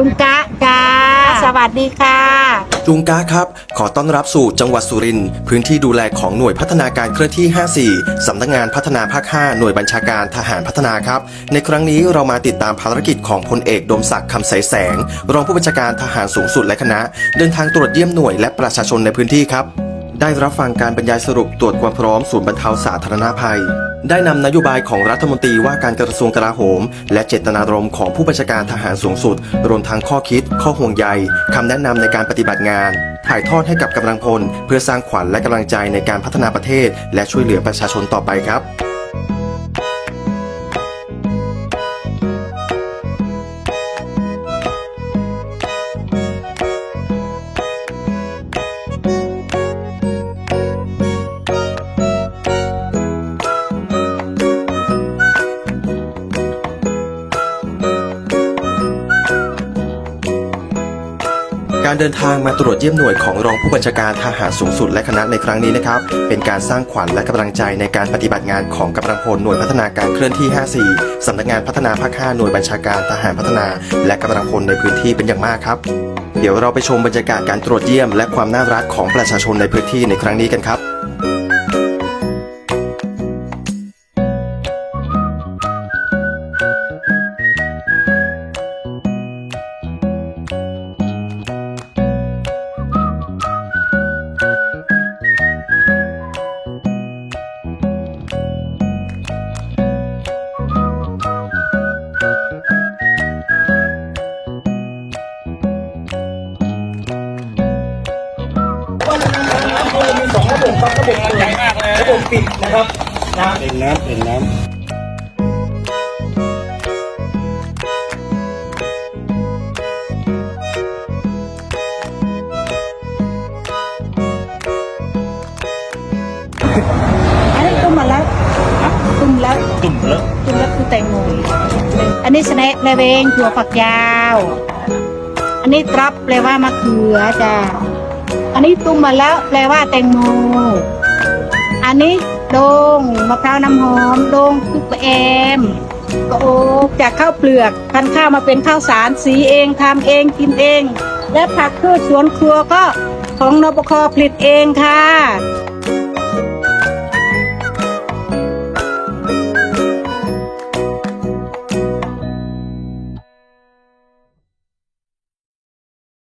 จุงกะจ้าสวัสดีค่ะ จุงกาครับ ขอต้อนรับสู่จังหวัดสุรินทร์พื้นที่ดูแลของหน่วยพัฒนาการเคลื่อนที่ 54 สำนักงานพัฒนาภาค 5 หน่วยบัญชาการทหารพัฒนาครับ ในครั้งนี้เรามาติดตามภารกิจของพลเอกดมศักดิ์คำใสแสง รองผู้บัญชาการทหารสูงสุดและคณะ เดินทางตรวจเยี่ยมหน่วยและประชาชนในพื้นที่ครับ ได้รับฟังการบรรยายสรุปตรวจความพร้อมศูนย์บรรเทาสาธารณภัย ได้นำนโยบายของรัฐมนตรีว่าการกระทรวงกลาโหม และเจตนารมณ์ของผู้บัญชาการทหารสูงสุด รวมทั้งข้อคิด ข้อห่วงใยคำแนะนำในการปฏิบัติงาน ถ่ายทอดให้กับกำลังพล เพื่อสร้างขวัญและกำลังใจในการพัฒนาประเทศ และช่วยเหลือประชาชนต่อไปครับ การเดินทางมาตรวจเยี่ยมหน่วยของรองผู้บัญชาการทหารสูงสุดและคณะในครั้งนี้นะครับ เป็นการสร้างขวัญและกำลังใจในการปฏิบัติงานของกำลังพลหน่วยพัฒนาการเคลื่อนที่ 54 สำนักงานพัฒนาภาค 5 หน่วยบัญชาการทหารพัฒนา และกำลังพลในพื้นที่เป็นอย่างมากครับ เดี๋ยวเราไปชมบรรยากาศการตรวจเยี่ยม และความน่ารักของประชาชนในพื้นที่ในครั้งนี้กันครับ ระบบครับระบบใหญ่มากเลยระบบปิดนะครับนะเป็นน้ำเป็นน้อันนี้ตุ้มมาแล้วตุ้มแล้วตุ่มเลอะตุ้มแล้วคือแตงโมอันนี้สแน็คแปลเวงถั่วฝักยาว อันนี้ตรับแปลว่ามะเขือจ้า อันนี้ตุ้มมาแล้วแปลว่าแตงโม อันนี้โดงมะพร้าวน้ำหอมโดงคุกแอมก็โอกจากข้าวเปลือกพันข้าวมาเป็นข้าวสารสีเองทำเองกินเอง และผักพืชสวนครัวก็ของนปคผลิตเองค่ะ